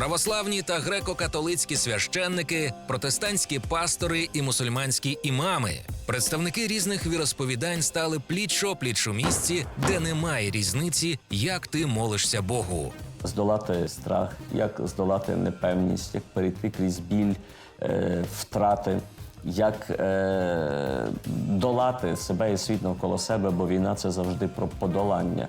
Православні та греко-католицькі священники, протестантські пастори і мусульманські імами, представники різних віросповідань стали пліч-опліч у місці, де немає різниці, як ти молишся Богу. здолати страх, як здолати непевність, як перейти крізь біль, е, втрати, як е, долати себе і світ навколо себе, бо війна це завжди про подолання.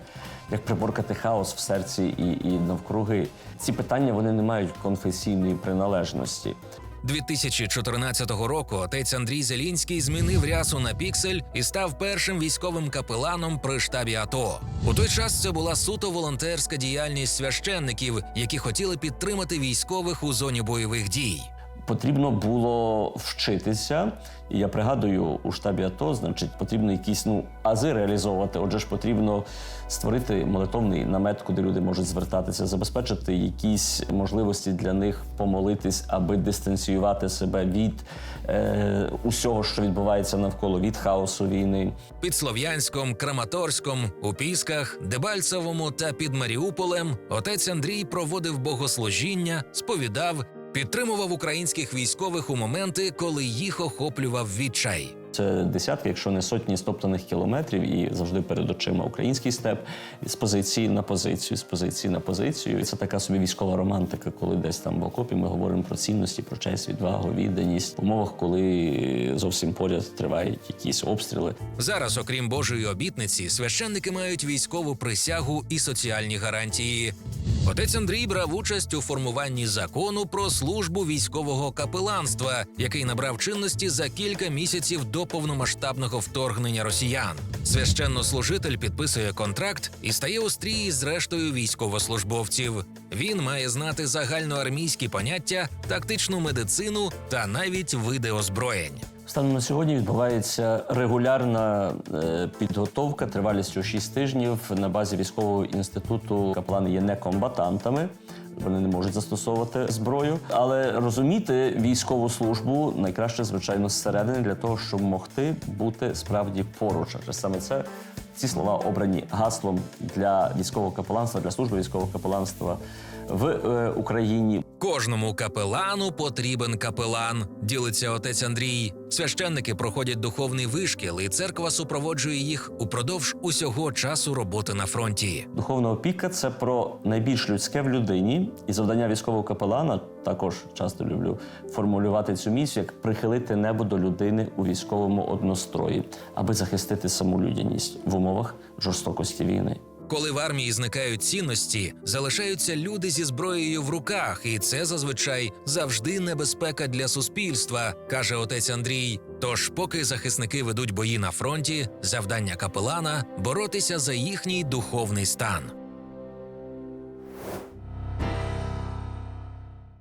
Як приборкати хаос в серці і, і навкруги. Ці питання вони не мають конфесійної приналежності. 2014 року отець Андрій Зелінський змінив рясу на піксель і став першим військовим капеланом при штабі АТО. У той час це була суто волонтерська діяльність священників, які хотіли підтримати військових у зоні бойових дій. Потрібно було вчитися. І я пригадую, у штабі АТО, значить, потрібно якісь ну ази реалізовувати. Отже ж, потрібно створити молитовний намет, куди люди можуть звертатися, забезпечити якісь можливості для них помолитись, аби дистанціювати себе від е, усього, що відбувається навколо від хаосу війни. Під Слов'янськом, Краматорськом, у Пісках, Дебальцевому та під Маріуполем отець Андрій проводив богослужіння, сповідав, підтримував українських військових у моменти, коли їх охоплював відчай. Це десятки, якщо не сотні стоптаних кілометрів, і завжди перед очима український степ з позиції на позицію, з позиції на позицію. І це така собі військова романтика, коли десь там в окопі ми говоримо про цінності, про честь, відвагу, відданість в умовах, коли зовсім поряд тривають якісь обстріли. Зараз, окрім Божої обітниці, священники мають військову присягу і соціальні гарантії. Отець Андрій брав участь у формуванні закону про службу військового капеланства, який набрав чинності за кілька місяців до повномасштабного вторгнення росіян. Священнослужитель підписує контракт і стає у стрії з рештою військовослужбовців. Він має знати загальноармійські поняття, тактичну медицину та навіть види озброєнь. Станом на сьогодні відбувається регулярна е, підготовка тривалістю 6 тижнів на базі військового інституту. Каплани є не комбатантами. Вони не можуть застосовувати зброю, але розуміти військову службу найкраще, звичайно, зсередини для того, щоб могти бути справді поруч. Адже саме це ці слова обрані гаслом для військового капеланства, для служби військового капеланства в е, Україні. Кожному капелану потрібен капелан, ділиться отець Андрій. Священники проходять духовний вишкіл, і церква супроводжує їх упродовж усього часу роботи на фронті. Духовна опіка це про найбільш людське в людині, і завдання військового капелана також часто люблю формулювати цю місію як прихилити небо до людини у військовому однострої, аби захистити саму людяність в умовах жорстокості війни. Коли в армії зникають цінності, залишаються люди зі зброєю в руках, і це зазвичай завжди небезпека для суспільства, каже отець Андрій. Тож, поки захисники ведуть бої на фронті, завдання капелана боротися за їхній духовний стан.